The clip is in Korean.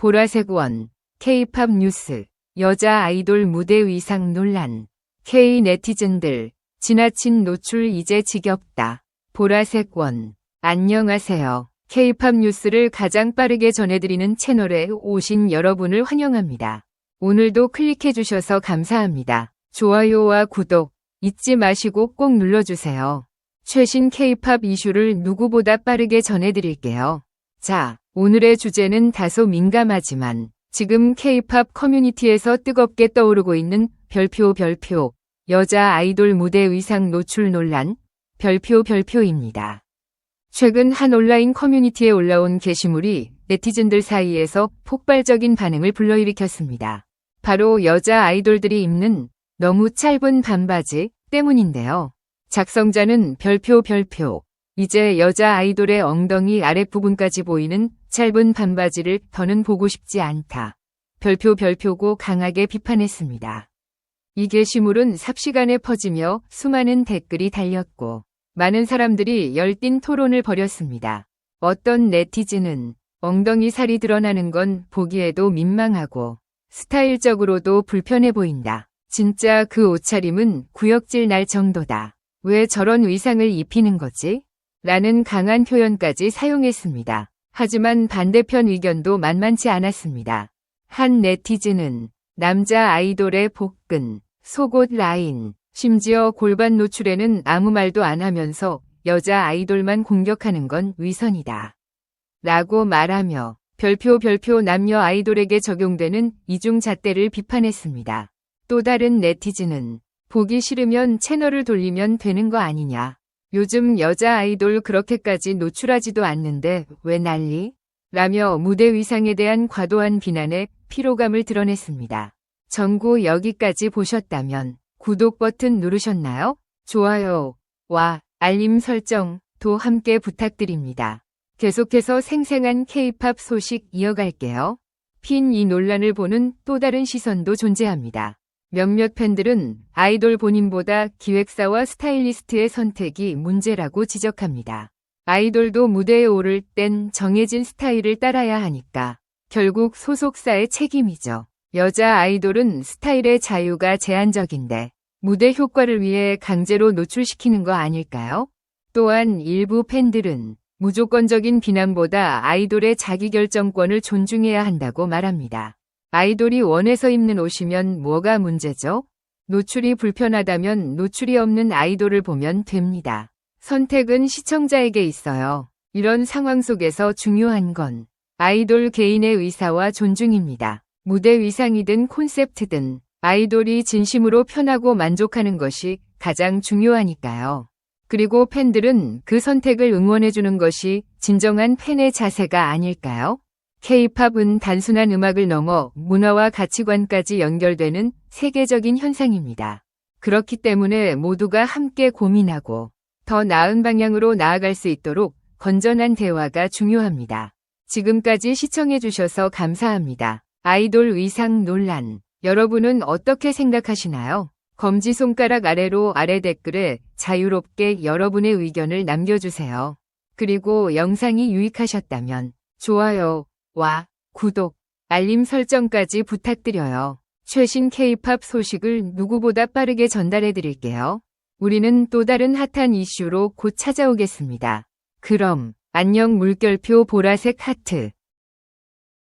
보라색 원, K-팝 뉴스, 여자 아이돌 무대 의상 논란, K 네티즌들, 지나친 노출 이제 지겹다. 보라색 원, 안녕하세요. K-팝 뉴스를 가장 빠르게 전해드리는 채널에 오신 여러분을 환영합니다. 오늘도 클릭해주셔서 감사합니다. 좋아요와 구독 잊지 마시고 꼭 눌러주세요. 최신 K-팝 이슈를 누구보다 빠르게 전해드릴게요. 자, 오늘의 주제는 다소 민감하지만 지금 K-팝 커뮤니티에서 뜨겁게 떠오르고 있는 별표 별표 여자 아이돌 무대 의상 노출 논란 별표 별표입니다. 최근 한 온라인 커뮤니티에 올라온 게시물이 네티즌들 사이에서 폭발적인 반응을 불러일으켰습니다. 바로 여자 아이돌들이 입는 너무 짧은 반바지 때문인데요. 작성자는 별표 별표 이제 여자 아이돌의 엉덩이 아랫부분까지 보이는 짧은 반바지를 더는 보고 싶지 않다. 별표 별표고 강하게 비판했습니다. 이 게시물은 삽시간에 퍼지며 수많은 댓글이 달렸고 많은 사람들이 열띤 토론을 벌였습니다. 어떤 네티즌은 엉덩이 살이 드러나는 건 보기에도 민망하고 스타일적으로도 불편해 보인다. 진짜 그 옷차림은 구역질 날 정도다. 왜 저런 의상을 입히는 거지? 라는 강한 표현까지 사용했습니다. 하지만 반대편 의견도 만만치 않았습니다. 한 네티즌은 남자 아이돌의 복근, 속옷 라인, 심지어 골반 노출에는 아무 말도 안 하면서 여자 아이돌만 공격하는 건 위선이다. 라고 말하며 별표 별표 남녀 아이돌에게 적용되는 이중 잣대를 비판했습니다. 또 다른 네티즌은 보기 싫으면 채널을 돌리면 되는 거 아니냐. 요즘 여자 아이돌 그렇게까지 노출하지도 않는데 왜 난리? 라며 무대 의상에 대한 과도한 비난에 피로감을 드러냈습니다. 전구 여기까지 보셨다면 구독 버튼 누르셨나요? 좋아요와 알림 설정도 함께 부탁드립니다. 계속해서 생생한 K-팝 소식 이어갈게요. 핀 이 논란을 보는 또 다른 시선도 존재합니다. 몇몇 팬들은 아이돌 본인보다 기획사와 스타일리스트의 선택이 문제라고 지적합니다. 아이돌도 무대에 오를 땐 정해진 스타일을 따라야 하니까 결국 소속사의 책임이죠. 여자 아이돌은 스타일의 자유가 제한적인데 무대 효과를 위해 강제로 노출시키는 거 아닐까요? 또한 일부 팬들은 무조건적인 비난보다 아이돌의 자기결정권을 존중해야 한다고 말합니다. 아이돌이 원해서 입는 옷이면 뭐가 문제죠? 노출이 불편하다면 노출이 없는 아이돌을 보면 됩니다. 선택은 시청자에게 있어요. 이런 상황 속에서 중요한 건 아이돌 개인의 의사와 존중입니다. 무대 의상이든 콘셉트든 아이돌이 진심으로 편하고 만족하는 것이 가장 중요하니까요. 그리고 팬들은 그 선택을 응원해주는 것이 진정한 팬의 자세가 아닐까요? K-팝은 단순한 음악을 넘어 문화와 가치관까지 연결되는 세계적인 현상입니다. 그렇기 때문에 모두가 함께 고민하고 더 나은 방향으로 나아갈 수 있도록 건전한 대화가 중요합니다. 지금까지 시청해주셔서 감사합니다. 아이돌 의상 논란. 여러분은 어떻게 생각하시나요? 검지손가락 아래로 아래 댓글에 자유롭게 여러분의 의견을 남겨주세요. 그리고 영상이 유익하셨다면 좋아요 와 구독, 알림 설정까지 부탁드려요. 최신 K-팝 소식을 누구보다 빠르게 전달해 드릴게요. 우리는 또 다른 핫한 이슈로 곧 찾아오겠습니다. 그럼 안녕 물결표 보라색 하트.